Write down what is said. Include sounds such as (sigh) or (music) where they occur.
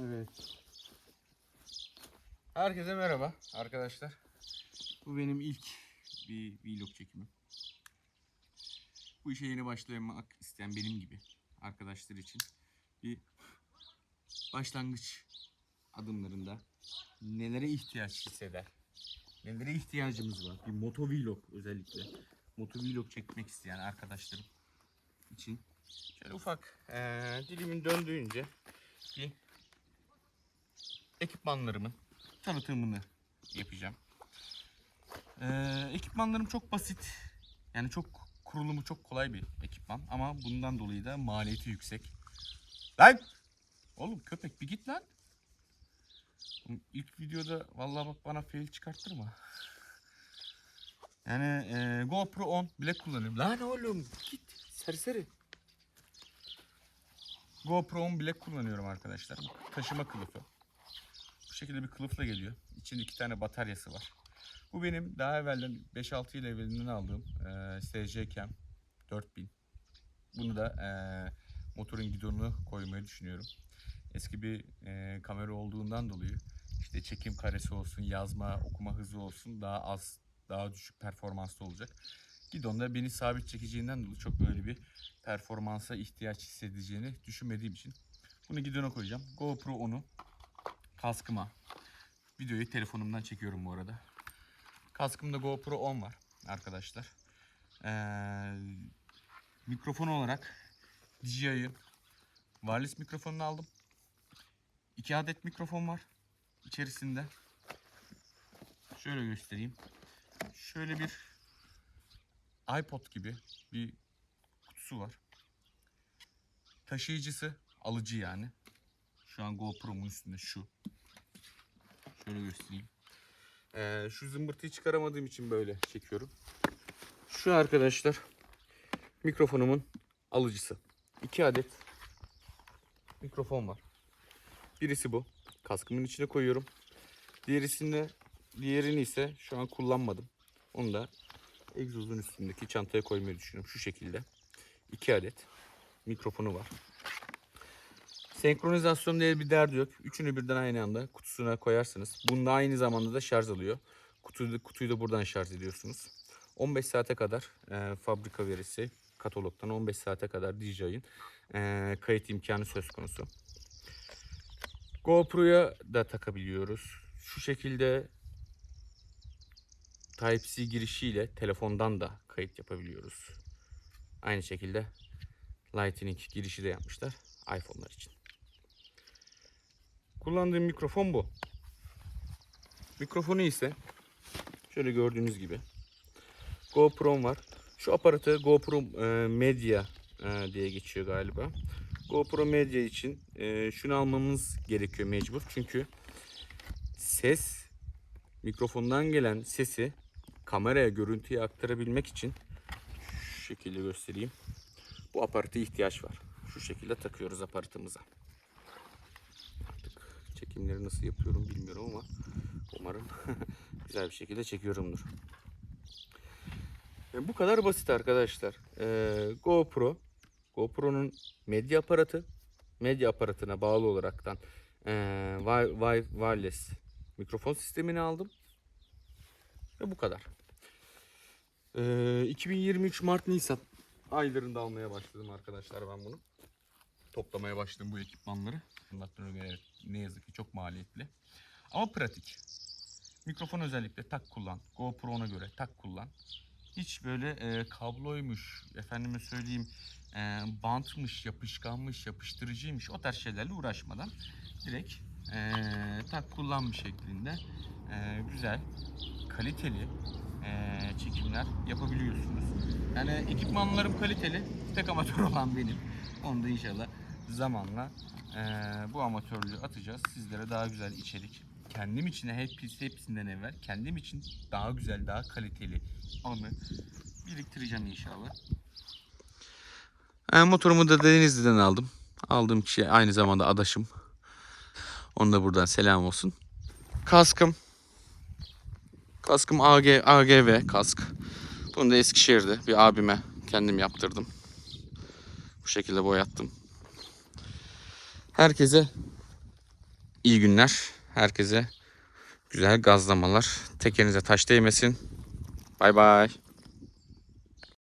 Evet. Herkese merhaba arkadaşlar. Bu benim ilk bir vlog çekimim. Bu işe yeni başlamak isteyen benim gibi arkadaşlar için bir başlangıç adımlarında nelere ihtiyaç hisseder, nelere ihtiyacımız var. Bir moto vlog özellikle. Moto vlog çekmek isteyen arkadaşlarım için şöyle ufak eee, dilimin döndüğünce bir ekipmanlarımın tanıtımını yapacağım. Ee, ekipmanlarım çok basit. Yani çok kurulumu çok kolay bir ekipman ama bundan dolayı da maliyeti yüksek. Lan! Oğlum köpek bir git lan. Oğlum İlk videoda vallahi bak bana fail çıkarttırma. Yani e, GoPro 10 bile kullanıyorum. Lan oğlum git serseri. GoPro 10 bile kullanıyorum arkadaşlar. Taşıma kılıfı. Şekilde bir kılıfla geliyor. İçinde iki tane bataryası var. Bu benim daha evvelden 5-6 yıl evvelinden aldığım e, SC Cam 4000. Bunu da e, motorun gidonunu koymayı düşünüyorum. Eski bir e, kamera olduğundan dolayı işte çekim karesi olsun, yazma, okuma hızı olsun daha az, daha düşük performanslı olacak. Gidonda beni sabit çekeceğinden dolayı çok böyle bir performansa ihtiyaç hissedeceğini düşünmediğim için bunu gidona koyacağım. GoPro 10'u kaskıma. Videoyu telefonumdan çekiyorum bu arada. Kaskımda GoPro 10 var arkadaşlar. Ee, mikrofon olarak DJI'ın wireless mikrofonunu aldım. 2 adet mikrofon var içerisinde. Şöyle göstereyim. Şöyle bir iPod gibi bir kutusu var. Taşıyıcısı alıcı yani. Şu an GoPro'mun üstünde şu. Şöyle göstereyim. Ee, şu zımbırtıyı çıkaramadığım için böyle çekiyorum. Şu arkadaşlar mikrofonumun alıcısı. İki adet mikrofon var. Birisi bu. Kaskımın içine koyuyorum. Diğerisinde diğerini ise şu an kullanmadım. Onu da egzozun üstündeki çantaya koymayı düşünüyorum. Şu şekilde. İki adet mikrofonu var. Senkronizasyon diye bir derdi yok. Üçünü birden aynı anda kutusuna koyarsınız. Bunda aynı zamanda da şarj alıyor. Kutuyu, kutuyu da buradan şarj ediyorsunuz. 15 saate kadar e, fabrika verisi katalogdan 15 saate kadar DJI'ın e, kayıt imkanı söz konusu. GoPro'ya da takabiliyoruz. Şu şekilde Type-C girişiyle telefondan da kayıt yapabiliyoruz. Aynı şekilde Lightning girişi de yapmışlar iPhone'lar için. Kullandığım mikrofon bu. Mikrofonu ise şöyle gördüğünüz gibi GoPro'm var. Şu aparatı GoPro e, Media e, diye geçiyor galiba. GoPro Media için e, şunu almamız gerekiyor mecbur. Çünkü ses mikrofondan gelen sesi kameraya görüntüye aktarabilmek için şu şekilde göstereyim. Bu aparata ihtiyaç var. Şu şekilde takıyoruz aparatımıza. Çekimleri nasıl yapıyorum bilmiyorum ama umarım (laughs) güzel bir şekilde çekiyorumdur. E, bu kadar basit arkadaşlar. E, GoPro, GoPro'nun medya aparatı, medya aparatına bağlı olaraktan e, wi- wi- wireless mikrofon sistemini aldım. Ve bu kadar. E, 2023 Mart Nisan aylarında almaya başladım arkadaşlar ben bunu. Toplamaya başladım bu ekipmanları. Anlattığına göre ne yazık ki çok maliyetli. Ama pratik. Mikrofon özellikle tak kullan. GoPro ona göre tak kullan. Hiç böyle e, kabloymuş, efendime söyleyeyim e, bantmış, yapışkanmış, yapıştırıcıymış o tarz şeylerle uğraşmadan direkt e, tak kullanmış şeklinde e, güzel, kaliteli e, çekimler yapabiliyorsunuz. Yani ekipmanlarım kaliteli, tek amatör olan benim. Onu da inşallah zamanla e, bu amatörlüğü atacağız. Sizlere daha güzel içerik, kendim için hep hepsinden evvel kendim için daha güzel, daha kaliteli anı biriktireceğim inşallah. E, motorumu da Denizli'den aldım. Aldığım kişi aynı zamanda adaşım. Ona da buradan selam olsun. Kaskım. Kaskım AG, AGV kask. Bunu da Eskişehir'de bir abime kendim yaptırdım. Bu şekilde boyattım. Herkese iyi günler. Herkese güzel gazlamalar. Tekerinize taş değmesin. Bay bay.